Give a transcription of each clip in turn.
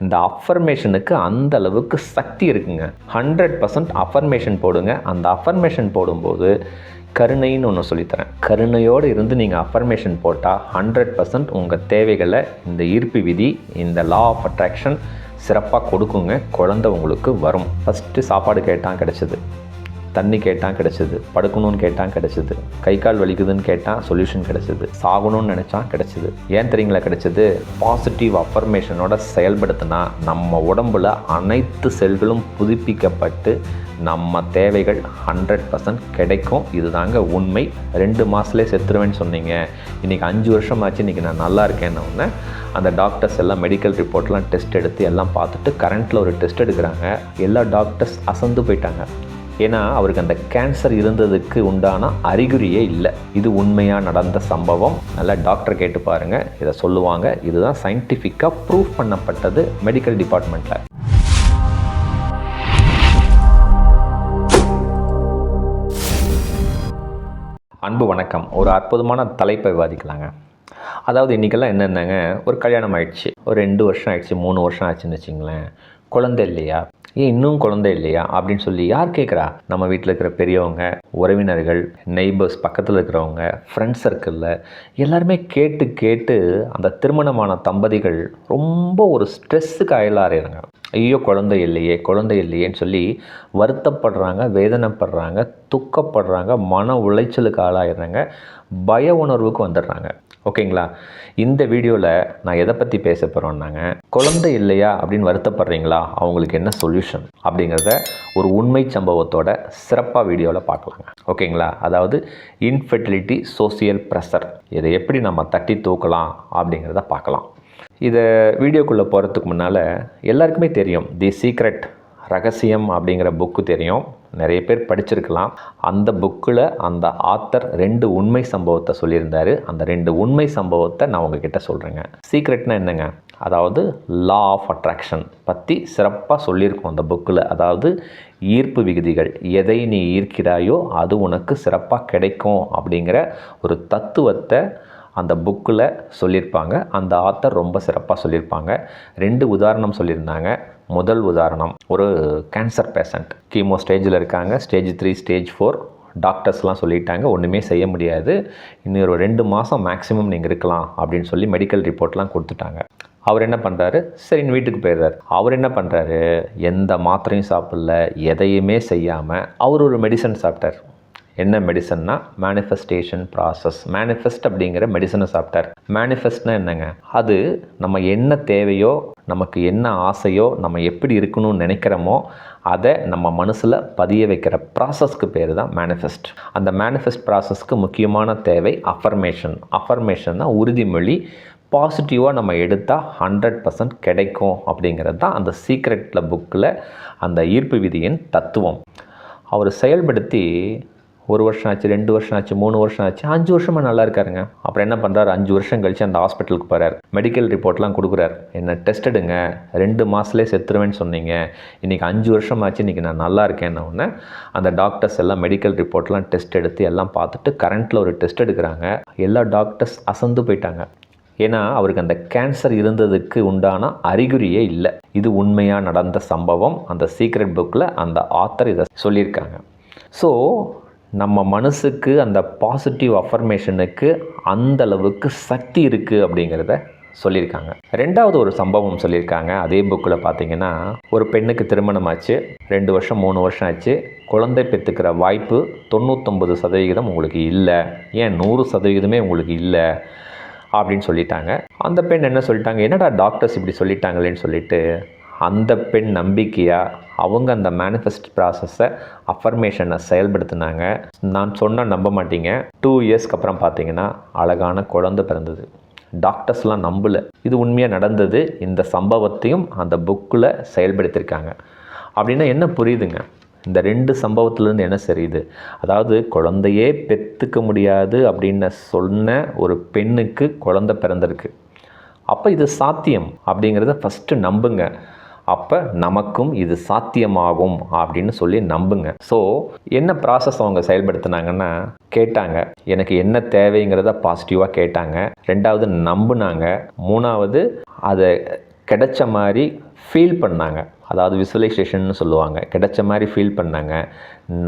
இந்த அஃபர்மேஷனுக்கு அந்த அளவுக்கு சக்தி இருக்குங்க. ஹண்ட்ரட் பர்சன்ட் அஃபர்மேஷன் போடுங்க. அந்த அஃபர்மேஷன் போடும்போது கருணைன்னு ஒன்று சொல்லித்தரேன். கருணையோடு இருந்து நீங்கள் அஃபர்மேஷன் போட்டால் ஹண்ட்ரட் பர்சன்ட் உங்கள் தேவைகளை இந்த ஈர்ப்பு விதி இந்த லா ஆஃப் அட்ராக்ஷன் சிறப்பாக கொடுக்குங்க. குழந்தை உங்களுக்கு வரும். ஃபஸ்ட்டு சாப்பாடு கேட்டால் கிடச்சிது. தண்ணி கேட்டான் கிடச்சிது படுக்கணும்னு கேட்டான் கிடச்சிது கை கால் வலிக்குதுன்னு கேட்டால் சொல்யூஷன் கிடச்சிது சாகணும்னு நினச்சான் கிடச்சிது. ஏன் தெரியுங்களா கிடச்சிது? பாசிட்டிவ் அஃபர்மேஷனோட செயல்படுத்தினா நம்ம உடம்புல அனைத்து செல்களும் புதுப்பிக்கப்பட்டு நம்ம தேவைகள் ஹண்ட்ரட் பர்சன்ட் கிடைக்கும். இதுதாங்க உண்மை. ரெண்டு மாதத்துலேயே செத்துருவேன்னு சொன்னீங்க. இன்றைக்கி அஞ்சு வருஷம் ஆச்சு இன்றைக்கி நான் நல்லா இருக்கேன்னு உடனே அந்த டாக்டர்ஸ் எல்லாம் மெடிக்கல் ரிப்போர்ட்லாம் டெஸ்ட் எடுத்து எல்லாம் பார்த்துட்டு கரண்ட்டில் ஒரு டெஸ்ட் எடுக்கிறாங்க. எல்லா டாக்டர்ஸ் அசந்து போயிட்டாங்க. ஏன்னா அவருக்கு அந்த கேன்சர் இருந்ததுக்கு உண்டான அறிகுறியே இல்லை. இது உண்மையாக நடந்த சம்பவம்? நல்லா டாக்டர் கேட்டு பாருங்கள் இதை சொல்லுவாங்க. இதுதான் சயின்டிஃபிக்காக ப்ரூஃப் பண்ணப்பட்டது மெடிக்கல் டிபார்ட்மெண்ட்டில் அன்பு வணக்கம். ஒரு அற்புதமான தலைப்பை விவாதிக்கலாங்க. அதாவது இன்றைக்கெல்லாம் என்னென்னங்க? ஒரு கல்யாணம் ஆயிடுச்சு. ஒரு ரெண்டு வருஷம் ஆயிடுச்சு மூணு வருஷம் ஆச்சுன்னு வச்சிங்களேன். குழந்தை இல்லையா? ஏன் இன்னும் குழந்தை இல்லையா அப்படின்னு சொல்லி யார் கேட்குறா? நம்ம வீட்டில் இருக்கிற பெரியவங்க உறவினர்கள் நெய்பர்ஸ் பக்கத்தில் இருக்கிறவங்க ஃப்ரெண்ட்ஸ் சர்க்கிளில் எல்லாருமே கேட்டு கேட்டு அந்த திருமணமான தம்பதிகள் ரொம்ப ஒரு ஸ்ட்ரெஸ்ஸுக்கு அயலாறிறாங்க ஐயோ குழந்தை இல்லையே குழந்தை இல்லையேன்னு சொல்லி வருத்தப்படுறாங்க வேதனைப்படுறாங்க துக்கப்படுறாங்க மன உளைச்சலுக்கு ஆளாயிடுறாங்க பய உணர்வுக்கு வந்துடுறாங்க. ஓகேங்களா? இந்த வீடியோவில் நான் எதை பற்றி பேச போகிறோன்னாங்க குழந்தை இல்லையா அப்படின்னு வருத்தப்படுறீங்களா? அவங்களுக்கு என்ன சொல்யூஷன் அப்படிங்கிறத ஒரு உண்மை சம்பவத்தோட சிறப்பாக வீடியோவில் பார்க்கலாங்க. ஓகேங்களா? அதாவது இன்ஃபெர்டிலிட்டி சோசியல் ப்ரெஷர் இதை எப்படி நம்ம தட்டி தூக்கலாம் அப்படிங்கிறத பார்க்கலாம். இதை வீடியோக்குள்ளே போகிறதுக்கு முன்னால் எல்லாருக்குமே தெரியும் தி சீக்ரெட் ரகசியம் அப்படிங்கிற புக்கு தெரியும். நிறைய பேர் படிச்சிருக்கலாம். அந்த புக்கில் அந்த ஆத்தர் ரெண்டு உண்மை சம்பவத்தை சொல்லியிருந்தார். அந்த ரெண்டு உண்மை சம்பவத்தை நான் உங்ககிட்ட சொல்கிறேங்க சீக்ரெட்னா என்னங்க? அதாவது லா ஆஃப் அட்ராக்ஷன் பற்றி சிறப்பாக சொல்லியிருக்கோம் அந்த புக்கில் அதாவது ஈர்ப்பு விகுதிகள் எதை நீ ஈர்க்கிறாயோ அது உனக்கு சிறப்பாக கிடைக்கும் அப்படிங்கிற ஒரு தத்துவத்தை அந்த புக்கில் சொல்லியிருப்பாங்க அந்த ஆத்தர் ரொம்ப சிறப்பாக சொல்லியிருப்பாங்க ரெண்டு உதாரணம் சொல்லியிருந்தாங்க. முதல் உதாரணம் ஒரு கேன்சர் பேஷண்ட் கீமோ ஸ்டேஜில் இருக்காங்க. ஸ்டேஜ் த்ரீ ஸ்டேஜ் ஃபோர் டாக்டர்ஸ்லாம் சொல்லிட்டாங்க. ஒன்றுமே செய்ய முடியாது. இன்னும் ஒரு ரெண்டு மாதம் மேக்ஸிமம் நீங்கள் இருக்கலாம் அப்படின்னு சொல்லி மெடிக்கல் ரிப்போர்ட்லாம் கொடுத்துட்டாங்க. அவர் என்ன பண்ணுறாரு சரி வீட்டுக்கு போயிடுறாரு. அவர் என்ன பண்ணுறாரு எந்த மாத்திரையும் சாப்பிடல. எதையுமே செய்யாமல் அவர் ஒரு மெடிசன் சாப்பிட்டார். என்ன மெடிசன்னா மேனிஃபெஸ்டேஷன் ப்ராசஸ் மேனிஃபெஸ்ட் அப்படிங்கிற மெடிசனை சாப்பிட்டார். மேனிஃபெஸ்ட்னா என்னங்க? அது நம்ம என்ன தேவையோ நமக்கு என்ன ஆசையோ நம்ம எப்படி இருக்கணும்னு நினைக்கிறோமோ அதை நம்ம மனசில் பதிய வைக்கிற ப்ராசஸ்க்கு பேர் தான் மேனிஃபெஸ்ட் அந்த மேனிஃபெஸ்ட் ப்ராசஸ்க்கு முக்கியமான தேவை அஃபர்மேஷன் அஃபர்மேஷன்னா உறுதிமொழி பாசிட்டிவாக நம்ம எடுத்தால் ஹண்ட்ரட் பர்சன்ட் கிடைக்கும் அப்படிங்கிறது தான் அந்த சீக்ரெட்டில் புக்கில் அந்த ஈர்ப்பு விதியின் தத்துவம். அவர் செயல்படுத்தி ஒரு வருஷம் ஆச்சு ரெண்டு வருஷம் ஆச்சு மூணு வருஷம் ஆச்சு அஞ்சு வருஷமாக நல்லா இருக்காருங்க. அப்புறம் என்ன பண்ணுறாரு அஞ்சு வருஷம் கழிச்சு அந்த ஹாஸ்பிட்டலுக்கு போகிறார் மெடிக்கல் ரிப்போர்ட்லாம் கொடுக்குறாரு. என்ன டெஸ்ட் எடுங்க ரெண்டு மாதத்துலேயே செத்துருவேன்னு சொன்னீங்க. இன்றைக்கி அஞ்சு வருஷம் ஆச்சு இன்றைக்கி நான் நல்லா இருக்கேன்னு உடனே அந்த டாக்டர்ஸ் எல்லாம் மெடிக்கல் ரிப்போர்ட்லாம் டெஸ்ட் எடுத்து எல்லாம் பார்த்துட்டு கரண்ட்டில் ஒரு டெஸ்ட் எடுக்கிறாங்க. எல்லா டாக்டர்ஸ் அசந்து போயிட்டாங்க. ஏன்னா அவருக்கு அந்த கேன்சர் இருந்ததுக்கு உண்டான அறிகுறியே இல்லை. இது உண்மையாக நடந்த சம்பவம் அந்த சீக்ரெட் புக்கில் அந்த ஆத்தர் இதை சொல்லியிருக்காங்க. ஸோ நம்ம மனசுக்கு அந்த பாசிட்டிவ் அஃபர்மேஷனுக்கு அந்த அளவுக்கு சக்தி இருக்குது அப்படிங்கிறத சொல்லியிருக்காங்க. ரெண்டாவது ஒரு சம்பவம் சொல்லியிருக்காங்க. அதே புக்கில் பார்த்தீங்கன்னா ஒரு பெண்ணுக்கு திருமணம் ஆச்சு ரெண்டு வருஷம் மூணு வருஷம் ஆச்சு. குழந்தை பெற்றுக்கிற வாய்ப்பு தொண்ணூத்தொம்பது சதவிகிதம் உங்களுக்கு இல்லை. ஏன் நூறு சதவிகிதமே உங்களுக்கு இல்லை? அப்படின்னு சொல்லிட்டாங்க. அந்த பெண் என்ன சொல்லிட்டாங்க? என்னடா டாக்டர்ஸ் இப்படி சொல்லிட்டாங்களேன்னு சொல்லிட்டு அந்த பெண் நம்பிக்கையாக அவங்க அந்த மேனிஃபெஸ்ட் ப்ராசஸை அஃபர்மேஷனை செயல்படுத்தினாங்க. நான் சொன்னால் நம்ப மாட்டீங்க. டூ இயர்ஸ்க்கு அப்புறம் பார்த்தீங்கன்னா அழகான குழந்தை பிறந்தது. டாக்டர்ஸ்லாம் நம்பலை. இது உண்மையாக நடந்தது? இந்த சம்பவத்தையும் அந்த புக்கில் செயல்படுத்தியிருக்காங்க அப்படின்னா என்ன புரியுதுங்க? இந்த ரெண்டு சம்பவத்துலேருந்து என்ன தெரியுது? அதாவது குழந்தையே பெற்றுக்க முடியாது அப்படின்னு சொன்ன ஒரு பெண்ணுக்கு குழந்தை பிறந்திருக்கு. அப்போ இது சாத்தியம் அப்படிங்கிறத ஃபஸ்ட்டு நம்புங்க. அப்போ நமக்கும் இது சாத்தியமாகும் அப்படின்னு சொல்லி நம்புங்க. ஸோ என்ன ப்ராசஸ் அவங்க செயல்படுத்தினாங்கன்னா கேட்டாங்க எனக்கு என்ன தேவைங்கிறத பாசிட்டிவாக கேட்டாங்க. ரெண்டாவது நம்புனாங்க. மூணாவது அதை கிடைச்ச மாதிரி ஃபீல் பண்ணாங்க. அதாவது விசுவலைசேஷன் சொல்லுவாங்க. கிடைச்ச மாதிரி ஃபீல் பண்ணாங்க.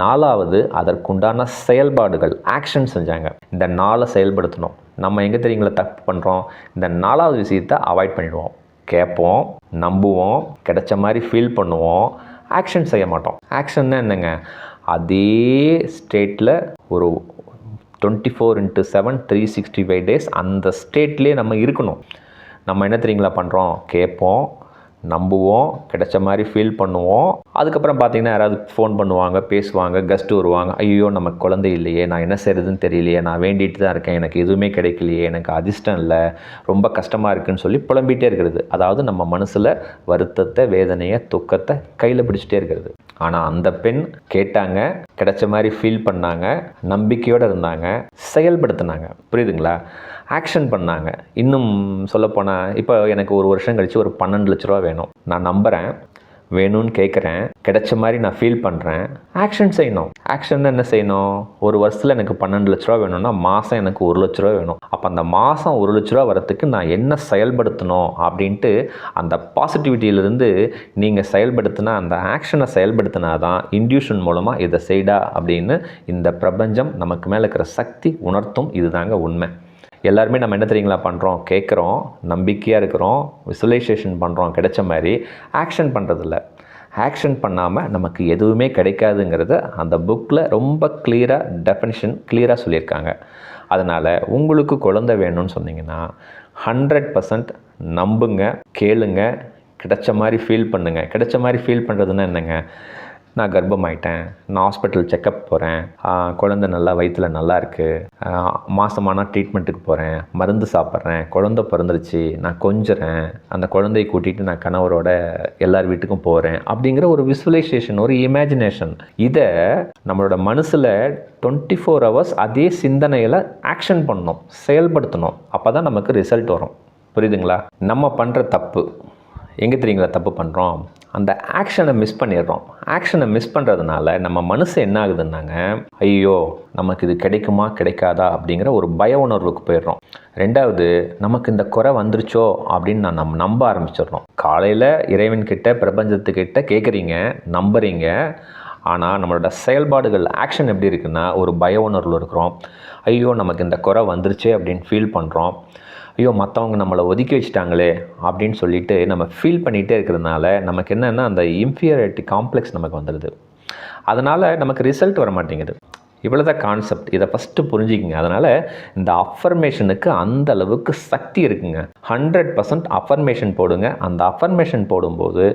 நாலாவது அதற்குண்டான செயல்பாடுகள் ஆக்ஷன் செஞ்சாங்க. இந்த நாளை செயல்படுத்தணும். நம்ம எங்கே தெரியுங்களா தப்பு பண்ணுறோம் இந்த நாலாவது விஷயத்தை அவாய்ட் பண்ணிடுவோம். கேட்போம் நம்புவோம் கிடைச்ச மாதிரி ஃபீல் பண்ணுவோம் ஆக்ஷன் செய்ய மாட்டோம். ஆக்ஷன்னா என்னங்க? அதே ஸ்டேட்டில் ஒரு twenty four into seven three sixty five days அந்த ஸ்டேட்லேயே நம்ம இருக்கணும். நம்ம என்ன தெரியுங்களா பண்ணுறோம் கேட்போம் நம்புவோம் கிடைச்ச மாதிரி ஃபீல் பண்ணுவோம் அதுக்கப்புறம் பார்த்தீங்கன்னா யாராவது ஃபோன் பண்ணுவாங்க பேசுவாங்க கெஸ்ட் வருவாங்க. ஐயோ நம்ம குழந்தை இல்லையே நான் என்ன செய்கிறதுன்னு தெரியலையே நான் வேண்டிட்டு தான் இருக்கேன் எனக்கு எதுவுமே கிடைக்கலையே எனக்கு அதிர்ஷ்டம் இல்லை ரொம்ப கஷ்டமாக இருக்குதுன்னு சொல்லி புலம்பிகிட்டே இருக்கிறது. அதாவது நம்ம மனசில் வருத்தத்தை வேதனையை துக்கத்தை கையில் பிடிச்சிட்டே இருக்கிறது. ஆனால் அந்த பெண் கேட்டாங்க கிடைச்ச மாதிரி ஃபீல் பண்ணாங்க நம்பிக்கையோடு இருந்தாங்க செயல்படுத்தினாங்க. புரியுதுங்களா? ஆக்ஷன் பண்ணாங்க. இன்னும் சொல்லப்போனால் இப்போ எனக்கு ஒரு வருஷம் கழித்து ஒரு பன்னெண்டு லட்ச ரூபா வேணும். நான் நம்புகிறேன் வேணும்னு கேட்குறேன் கிடைச்ச மாதிரி நான் ஃபீல் பண்ணுறேன் ஆக்ஷன் செய்யணும். ஆக்ஷன் என்ன செய்யணும்? ஒரு வருஷத்தில் எனக்கு பன்னெண்டு லட்ச ரூபா வேணும்னா மாதம் எனக்கு ஒரு லட்ச ரூபா வேணும். அப்போ அந்த மாதம் ஒரு லட்ச ரூபா வரத்துக்கு நான் என்ன செயல்படுத்தணும் அப்படின்ட்டு அந்த பாசிட்டிவிட்டியிலிருந்து நீங்கள் செயல்படுத்தினா அந்த ஆக்ஷனை செயல்படுத்தினா தான் இன்டியூஷன் மூலமாக இதை செய்டா அப்படின்னு இந்த பிரபஞ்சம் நமக்கு மேலே இருக்கிற சக்தி உணர்த்தும். இதுதாங்க உண்மை. எல்லாருமே நம்ம என்ன தெரியுங்களா பண்ணுறோம் கேட்குறோம் நம்பிக்கையாக இருக்கிறோம் விசுவலைசேஷன் பண்ணுறோம் கிடைச்ச மாதிரி ஆக்ஷன் பண்ணுறதில்ல ஆக்ஷன் பண்ணாமல் நமக்கு எதுவுமே கிடைக்காதுங்கிறத அந்த புக்கில் ரொம்ப கிளியராக டெஃபினிஷன் கிளியராக சொல்லியிருக்காங்க. அதனால் உங்களுக்கு குழந்தை வேணும்னு சொன்னீங்கன்னா ஹண்ட்ரட் பர்சன்ட் நம்புங்க கேளுங்க கிடைச்ச மாதிரி ஃபீல் பண்ணுங்கள் கிடைச்ச மாதிரி ஃபீல் பண்ணுறதுன்னா என்னங்க? நான் கர்ப்பமாயிட்டேன். நான் ஹாஸ்பிட்டல் செக்கப் போகிறேன் குழந்தை நல்லா வயிற்றில் நல்லா இருக்குது மாதமான ட்ரீட்மெண்ட்டுக்கு போகிறேன் மருந்து சாப்பிட்றேன். குழந்தை பிறந்துருச்சு. நான் கொஞ்சுறேன். அந்த குழந்தையை கூட்டிகிட்டு நான் கணவரோட எல்லார் வீட்டுக்கும் போகிறேன் அப்படிங்கிற ஒரு விசுவலைசேஷன் ஒரு இமேஜினேஷன் இதை நம்மளோட மனசில் டுவெண்ட்டி ஃபோர் ஹவர்ஸ் அதே சிந்தனையில் ஆக்ஷன் பண்ணணும். செயல்படுத்தணும். அப்போ தான் நமக்கு ரிசல்ட் வரும். புரியுதுங்களா? நம்ம பண்ணுற தப்பு. எங்கே தெரியுங்களா தப்பு பண்ணுறோம் அந்த ஆக்ஷனை மிஸ் பண்ணிடுறோம். ஆக்ஷனை மிஸ் பண்ணுறதுனால நம்ம மனசு என்ன ஆகுதுன்னாங்க ஐயோ நமக்கு இது கிடைக்குமா கிடைக்காதா அப்படிங்கிற ஒரு பய உணர்வுக்கு போயிடுறோம். ரெண்டாவது நமக்கு இந்த குறை வந்துருச்சோ அப்படின்னு நான் நம்ம நம்ப ஆரம்பிச்சிடுறோம். காலையில் இறைவன்கிட்ட பிரபஞ்சத்துக்கிட்ட கேட்குறீங்க நம்புறீங்க. ஆனால் நம்மளோட செயல்பாடுகள் ஆக்ஷன் எப்படி இருக்குன்னா ஒரு பய உணர்வில் இருக்கிறோம். ஐயோ நமக்கு இந்த குறை வந்துருச்சே அப்படின்னு ஃபீல் பண்ணுறோம் ஐயோ மற்றவங்க நம்மளை ஒதுக்கி வச்சிட்டாங்களே அப்படின்னு சொல்லிட்டு நம்ம ஃபீல் பண்ணிகிட்டே இருக்கிறதுனால நமக்கு என்னென்னா அந்த இன்ஃபீரியாரிட்டி காம்ப்ளெக்ஸ் நமக்கு வந்துடுது. அதனால் நமக்கு ரிசல்ட் வர மாட்டேங்குது இவ்வளோ தான் கான்செப்ட் இதை ஃபஸ்ட்டு புரிஞ்சுக்கிங்க. அதனால் இந்த அஃபர்மேஷனுக்கு அந்த அளவுக்கு சக்தி இருக்குங்க. ஹண்ட்ரட் பர்சன்ட் அஃபர்மேஷன் போடுங்க. அந்த அஃபர்மேஷன் போடும்போது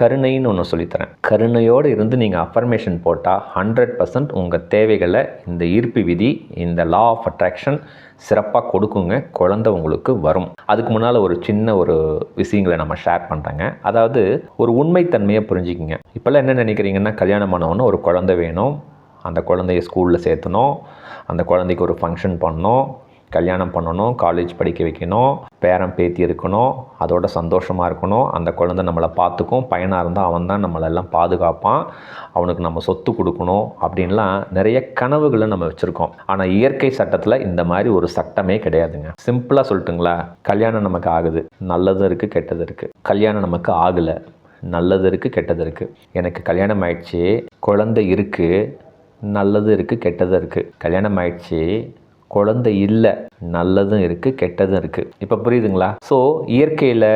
கருணைன்னு ஒன்று சொல்லித்தரேன். கருணையோடு இருந்து நீங்கள் அஃபர்மேஷன் போட்டால் ஹண்ட்ரட் பர்சன்ட் உங்கள் தேவைகளை இந்த ஈர்ப்பு விதி இந்த லா ஆஃப் அட்ராக்ஷன் சிறப்பாக கொடுக்குங்க. குழந்தை உங்களுக்கு வரும். அதுக்கு முன்னால் ஒரு சின்ன ஒரு விஷயங்களை நம்ம ஷேர் பண்ணுறேங்க அதாவது ஒரு உண்மைத்தன்மையை புரிஞ்சுக்கிங்க. இப்போல்லாம் என்ன நினைக்கிறீங்கன்னா கல்யாணம் பண்ணவொன்னே ஒரு குழந்தை வேணும். அந்த குழந்தைய ஸ்கூலில் சேர்த்தணும். அந்த குழந்தைக்கு ஒரு ஃபங்க்ஷன் பண்ணணும். கல்யாணம் பண்ணணும் காலேஜ் படிக்க வைக்கணும் பேரன் பேத்தி இருக்கணும் அதோட சந்தோஷமாக இருக்கணும். அந்த குழந்தை நம்மளை பார்த்துக்கும் பையனாக இருந்தால் அவன் தான் நம்மளெல்லாம் பாதுகாப்பான். அவனுக்கு நம்ம சொத்து கொடுக்கணும் அப்படின்லாம் நிறைய கனவுகளை நம்ம வச்சுருக்கோம். ஆனால் இயற்கை சட்டத்தில் இந்த மாதிரி ஒரு சட்டமே கிடையாதுங்க. சிம்பிளாக சொல்லட்டுங்களா? கல்யாணம் நமக்கு ஆகுது. நல்லதும் இருக்குது கெட்டது இருக்குது கல்யாணம் நமக்கு ஆகலை. நல்லது இருக்குது கெட்டது இருக்குது எனக்கு கல்யாணம் ஆயிடுச்சு குழந்தை இருக்குது நல்லது இருக்குது கெட்டது இருக்குது கல்யாணம் ஆயிடுச்சு குழந்தை இல்லை. நல்லதும் இருக்குது கெட்டதும் இருக்குது இப்போ புரியுதுங்களா? ஸோ இயற்கையில்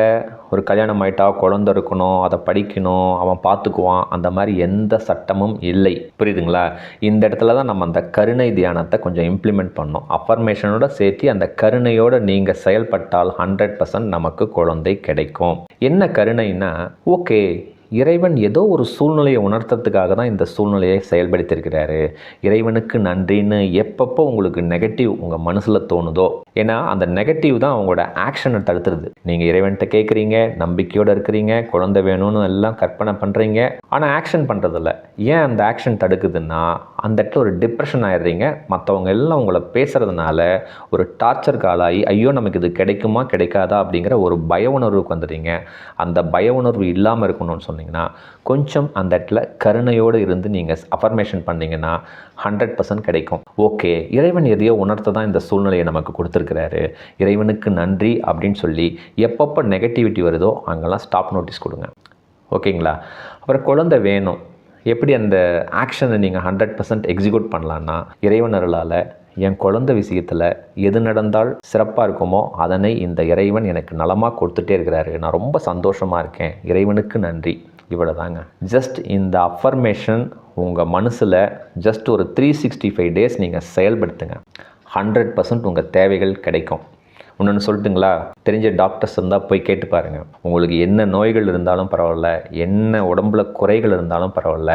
ஒரு கல்யாணம் ஆயிட்டா குழந்தை இருக்கணும் அதை படிக்கணும் அவன் பார்த்துக்குவான் அந்த மாதிரி எந்த சட்டமும் இல்லை. புரியுதுங்களா? இந்த இடத்துல தான் நம்ம அந்த கருணை தியானத்தை கொஞ்சம் இம்ப்ளிமெண்ட் பண்ணோம். அஃபர்மேஷனோட சேர்த்து அந்த கருணையோடு நீங்கள் செயல்பட்டால் ஹண்ட்ரட் பர்சன்ட் நமக்கு குழந்தை கிடைக்கும். என்ன கருணைன்னா ஓகே இறைவன் ஏதோ ஒரு சூழ்நிலையை உணர்த்துறதுக்காக தான் இந்த சூழ்நிலையை செயல்படுத்தியிருக்கிறாரு. இறைவனுக்கு நன்றின்னு எப்பப்போ உங்களுக்கு நெகட்டிவ் உங்கள் மனசில் தோணுதோ ஏன்னா அந்த நெகட்டிவ் தான் அவங்களோட ஆக்ஷனை தடுத்துருது. நீங்கள் இறைவன்கிட்ட கேட்குறீங்க நம்பிக்கையோடு இருக்கிறீங்க குழந்தை வேணும்னு எல்லாம் கற்பனை பண்ணுறீங்க ஆனால் ஆக்ஷன் பண்ணுறதில்ல ஏன் அந்த ஆக்ஷன் தடுக்குதுன்னா அந்த இடத்துல ஒரு டிப்ரெஷன் ஆயிடுறீங்க. மற்றவங்க எல்லாம் உங்களை பேசுகிறதுனால ஒரு டார்ச்சர் காலாகி ஐயோ நமக்கு இது கிடைக்குமா கிடைக்காதா அப்படிங்கிற ஒரு பய உணர்வுக்கு வந்துடுறீங்க அந்த பய உணர்வு இல்லாமல் இருக்கணும்னு சொன்னீங்கன்னா கொஞ்சம் அந்த இடத்துல கருணையோடு இருந்து நீங்கள் அஃபர்மேஷன் பண்ணிங்கன்னா ஹண்ட்ரட் பர்சன்ட் கிடைக்கும். ஓகே இறைவன் எதையோ உணர்த்த தான் இந்த சூழ்நிலையை நமக்கு கொடுத்துருக்கிறாரு. இறைவனுக்கு நன்றி அப்படின்னு சொல்லி எப்பப்போ நெகட்டிவிட்டி வருதோ அங்கெல்லாம் ஸ்டாப் நோட்டீஸ் கொடுங்க. ஓகேங்களா அப்புறம் குழந்தை வேணும். எப்படி அந்த ஆக்ஷனை நீங்கள் ஹண்ட்ரட் பர்சன்ட் எக்ஸிக்யூட் பண்ணலான்னா இறைவன் அருளால் என் குழந்தை விஷயத்தில் எது நடந்தால் சிறப்பாக இருக்குமோ அதனை இந்த இறைவன் எனக்கு நலமாக கொடுத்துட்டே இருக்கிறாரு. நான் ரொம்ப சந்தோஷமாக இருக்கேன். இறைவனுக்கு நன்றி. இவ்வளோ தாங்க ஜஸ்ட் இந்த அஃபர்மேஷன் உங்கள் மனசில் ஜஸ்ட் ஒரு த்ரீ சிக்ஸ்டி ஃபைவ் டேஸ் நீங்கள் செயல்படுத்துங்க. ஹண்ட்ரட் பர்சன்ட் உங்கள் தேவைகள் கிடைக்கும். ஒன்று சொல்லட்டுங்களா? தெரிஞ்ச டாக்டர்ஸ் இருந்தால் போய் கேட்டு பாருங்கள் உங்களுக்கு என்ன நோய்கள் இருந்தாலும் பரவாயில்ல என்ன உடம்புல குறைகள் இருந்தாலும் பரவாயில்ல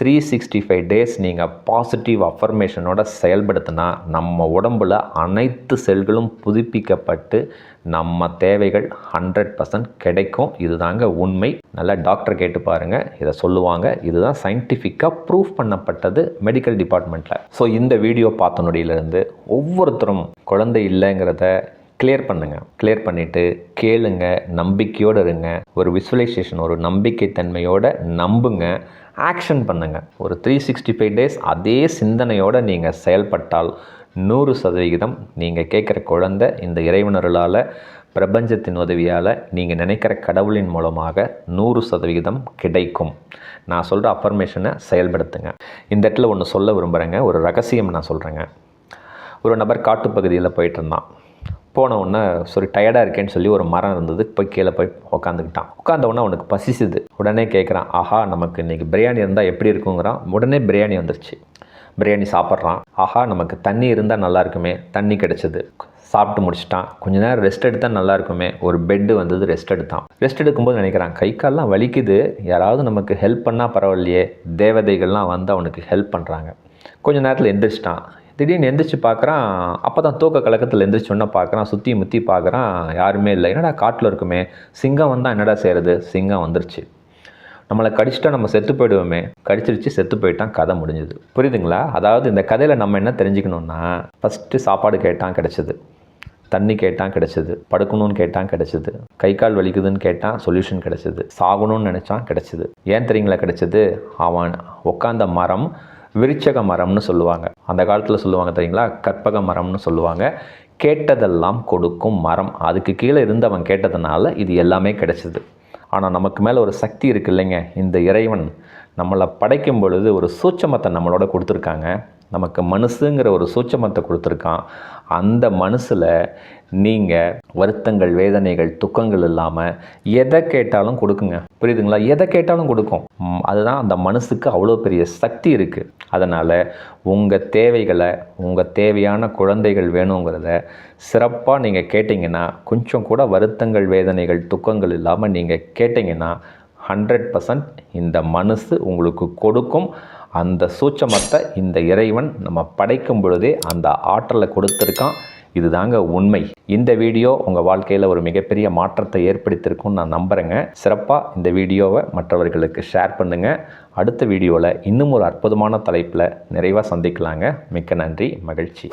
த்ரீ சிக்ஸ்டி ஃபைவ் டேஸ் நீங்கள் பாசிட்டிவ் அஃபர்மேஷனோட செயல்படுத்தினா நம்ம உடம்புல அனைத்து செல்களும் புதுப்பிக்கப்பட்டு நம்ம தேவைகள் ஹண்ட்ரட் பர்சன்ட் கிடைக்கும். இதுதாங்க உண்மை. நல்லா டாக்டர் கேட்டு பாருங்கள் இதை சொல்லுவாங்க. இதுதான் சயின்டிஃபிக்காக ப்ரூஃப் பண்ணப்பட்டது மெடிக்கல் டிபார்ட்மெண்ட்டில் ஸோ இந்த வீடியோ பார்த்தனுடையிலேருந்து ஒவ்வொருத்தரும் குழந்தை இல்லைங்கிறத கிளியர் பண்ணுங்கள் கிளியர் பண்ணிவிட்டு கேளுங்க நம்பிக்கையோடு இருங்க. ஒரு விசுவலைசேஷன் ஒரு நம்பிக்கை தன்மையோட நம்புங்க. ஆக்ஷன் பண்ணுங்கள் ஒரு த்ரீ சிக்ஸ்டி ஃபைவ் டேஸ் அதே சிந்தனையோடு நீங்கள் செயல்பட்டால் நூறு சதவிகிதம் நீங்கள் கேட்குற குழந்தை இந்த இறைவனர்களால் பிரபஞ்சத்தின் உதவியால் நீங்கள் நினைக்கிற கடவுளின் மூலமாக நூறு சதவிகிதம் கிடைக்கும். நான் சொல்கிற அஃபர்மேஷனை செயல்படுத்துங்க. இந்த இடத்துல ஒன்று சொல்ல விரும்புகிறேங்க ஒரு ரகசியம் நான் சொல்கிறேங்க ஒரு நபர் காட்டுப்பகுதியில் போயிட்டு இருந்தான். போன உடனே சரி டயர்டாக இருக்கேன்னு சொல்லி ஒரு மரம் இருந்தது. போய் கீழே போய் உட்காந்துக்கிட்டான் உட்காந்த உடனே அவனுக்கு பசிச்சுது. உடனே கேட்குறான் ஆஹா நமக்கு இன்றைக்கி பிரியாணி இருந்தால் எப்படி இருக்குங்கிறான்? உடனே பிரியாணி வந்துருச்சு. பிரியாணி சாப்பிட்றான். ஆஹா நமக்கு தண்ணி இருந்தால் நல்லா இருக்குமே. தண்ணி கிடச்சிது. சாப்பிட்டு முடிச்சிட்டான். கொஞ்ச நேரம் ரெஸ்ட் எடுத்தால் நல்லா இருக்குமே. ஒரு பெட்டு வந்தது ரெஸ்ட் எடுத்தான். ரெஸ்ட் எடுக்கும்போது நினைக்கிறான் கை கால்லாம் வலிக்குது. யாராவது நமக்கு ஹெல்ப் பண்ணால் பரவாயில்லையே. தேவதைகள்லாம் வந்து அவனுக்கு ஹெல்ப் பண்ணுறாங்க கொஞ்ச நேரத்தில் எந்திரிச்சிட்டான். திடீர்னு எந்திரிச்சு பார்க்குறான் அப்போ தான் தூக்க கலக்கத்தில் எந்திரிச்சோன்னே பார்க்குறான் சுற்றி முற்றி பார்க்குறான் யாருமே இல்லை. என்னடா காட்டில் இருக்குமே? சிங்கம் வந்தால் என்னடா செய்கிறது சிங்கம் வந்துருச்சு. நம்மளை கடிச்சிட்டா நம்ம செத்து போயிடுவோமே. கடிச்சிருச்சு செத்து போயிட்டான் கதை முடிஞ்சுது. புரியுதுங்களா? அதாவது இந்த கதையில் நம்ம என்ன தெரிஞ்சுக்கணுன்னா ஃபஸ்ட்டு சாப்பாடு கேட்டான் கிடச்சிது. தண்ணி கேட்டான் கிடச்சிது. படுக்கணும்னு கேட்டான் கிடச்சிது. கை கால் வலிக்குதுன்னு கேட்டான் சொல்யூஷன் கிடச்சிது. சாகணும்னு நினச்சான் கிடச்சிது. ஏன் தெரியுங்களா கிடச்சிது? அவன் உட்காந்த மரம் விருச்சக மரம்னு சொல்லுவாங்க. அந்த காலத்தில் சொல்லுவாங்க தெரியுங்களா? கற்பக மரம்னு சொல்லுவாங்க. கேட்டதெல்லாம் கொடுக்கும் மரம். அதுக்கு கீழே இருந்தவன் கேட்டதுனால இது எல்லாமே கிடைச்சிது. ஆனால் நமக்கு மேலே ஒரு சக்தி இருக்கு இல்லைங்க. இந்த இறைவன் நம்மளை படைக்கும் பொழுது ஒரு சூட்சமத்தை நம்மளோட கொடுத்துருக்காங்க. நமக்கு மனசுங்கிற ஒரு சூட்சமத்தை கொடுத்துருக்கான். அந்த மனசில் நீங்கள் வருத்தங்கள் வேதனைகள் துக்கங்கள் இல்லாமல் எதை கேட்டாலும் கொடுக்குங்க. புரியுதுங்களா? எதை கேட்டாலும் கொடுக்கும். அதுதான் அந்த மனசுக்கு அவ்வளோ பெரிய சக்தி இருக்குது அதனால் உங்கள் தேவைகளை உங்கள் தேவையான குழந்தைகள் வேணுங்கிறத சிறப்பாக நீங்கள் கேட்டிங்கன்னா கொஞ்சம் கூட வருத்தங்கள் வேதனைகள் துக்கங்கள் இல்லாமல் நீங்கள் கேட்டிங்கன்னா ஹண்ட்ரட் பர்சன்ட் இந்த மனசு உங்களுக்கு கொடுக்கும். அந்த சூட்சமத்தை இந்த இறைவன் நம்ம படைக்கும் பொழுதே அந்த ஆற்றலை கொடுத்துருக்கான். இதுதாங்க உண்மை. இந்த வீடியோ உங்கள் வாழ்க்கையில் ஒரு மிகப்பெரிய மாற்றத்தை ஏற்படுத்தியிருக்கும்னு நான் நம்புகிறேங்க சிறப்பாக இந்த வீடியோவை மற்றவர்களுக்கு ஷேர் பண்ணுங்கள் அடுத்த வீடியோவில் இன்னும் ஒரு அற்புதமான தலைப்பில் நிறைவாக சந்திக்கலாங்க. மிக்க நன்றி மகிழ்ச்சி.